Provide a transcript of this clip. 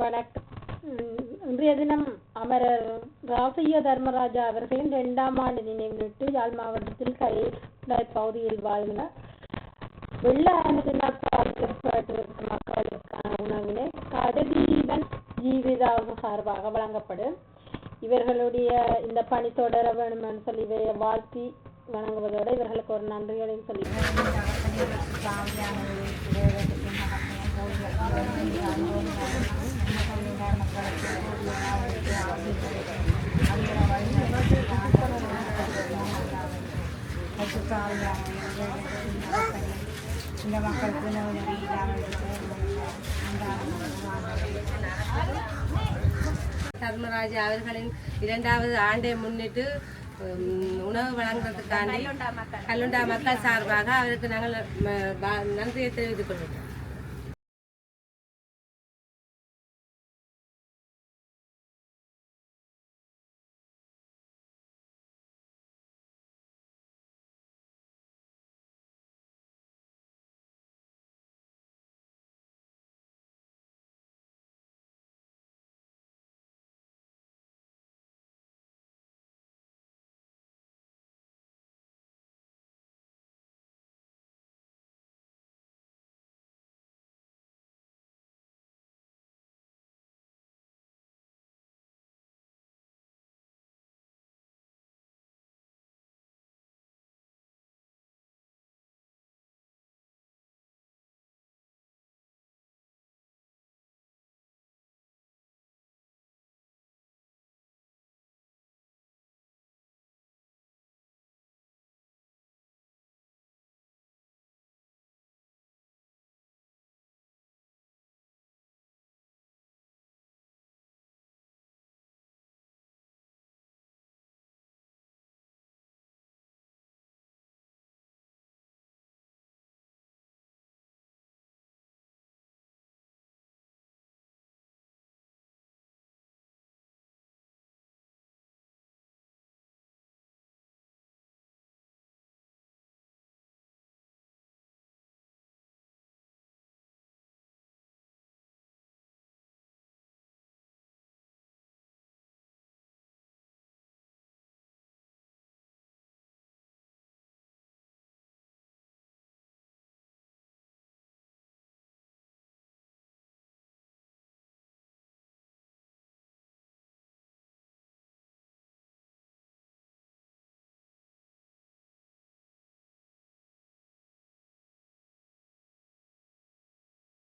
வணக்கம். இன்றைய தினம் அமரர் ராசைய தர்மராஜா அவர்களின் இரண்டாம் ஆண்டு நினைவிட்டு யாழ் மாவட்டத்தில் கலை பகுதியில் வாழ்ந்த வெள்ள அனுதினால் பாதிக்கப்பட்டிருக்கும் மக்களுக்கான உணவினை கததீபன் ஜீவிதா சார்பாக வழங்கப்படும். இவர்களுடைய இந்த பணி தொடர வேண்டும் சொல்லி வாழ்த்தி வணங்குவதோடு இவர்களுக்கு ஒரு நன்றிகளையும் சொல்லி இந்த மக்களுக்கு தர்மராஜ் அவர்களின் இரண்டாவது ஆண்டை முன்னிட்டு உணவு வழங்குறதுக்காண்டி கல்லுண்டா மக்கள் சார்பாக அவருக்கு நாங்கள் நன்றியை தெரிவித்துக் கொள்கிறோம்